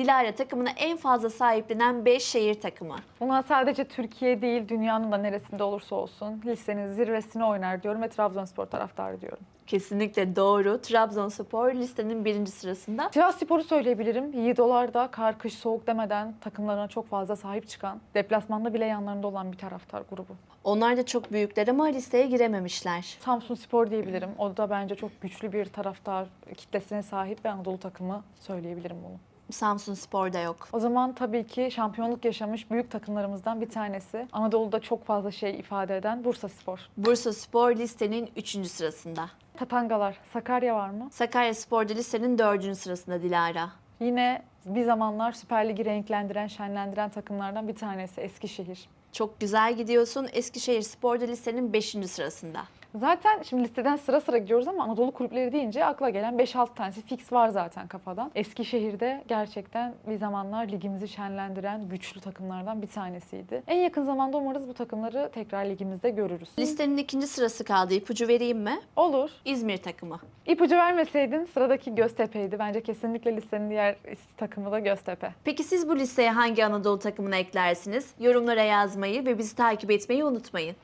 Dilara takımına en fazla sahiplenen 5 şehir takımı. Buna sadece Türkiye değil, dünyanın da neresinde olursa olsun listenin zirvesine oynar diyorum ve Trabzonspor taraftarı diyorum. Kesinlikle doğru. Trabzonspor listenin birinci sırasında. Sivas Spor'u söyleyebilirim. Yiğidolar da kar, kış, soğuk demeden takımlarına çok fazla sahip çıkan, deplasmanda bile yanlarında olan bir taraftar grubu. Onlar da çok büyükler ama listeye girememişler. Samsun Spor diyebilirim. O da bence çok güçlü bir taraftar kitlesine sahip ve Anadolu takımı söyleyebilirim bunu. Samsun Spor'da yok. O zaman tabii ki şampiyonluk yaşamış büyük takımlarımızdan bir tanesi. Anadolu'da çok fazla şey ifade eden Bursa Spor. Bursa Spor listenin 3. sırasında. Tatangalar, Sakarya var mı? Sakarya Spor da listenin 4. sırasında Dilara. Yine bir zamanlar Süper Lig'i renklendiren, şenlendiren takımlardan bir tanesi Eskişehir. Çok güzel gidiyorsun. Eskişehir Spor da listenin 5. sırasında. Zaten şimdi listeden sıra sıra gidiyoruz ama Anadolu kulüpleri deyince akla gelen 5-6 tanesi fix var zaten kafadan. Eskişehir'de gerçekten bir zamanlar ligimizi şenlendiren güçlü takımlardan bir tanesiydi. En yakın zamanda umarız bu takımları tekrar ligimizde görürüz. Listenin ikinci sırası kaldı. İpucu vereyim mi? Olur. İzmir takımı. İpucu vermeseydin sıradaki Göztepe'ydi. Bence kesinlikle listenin diğer takımı da Göztepe. Peki siz bu listeye hangi Anadolu takımını eklersiniz? Yorumlara yazmayı ve bizi takip etmeyi unutmayın.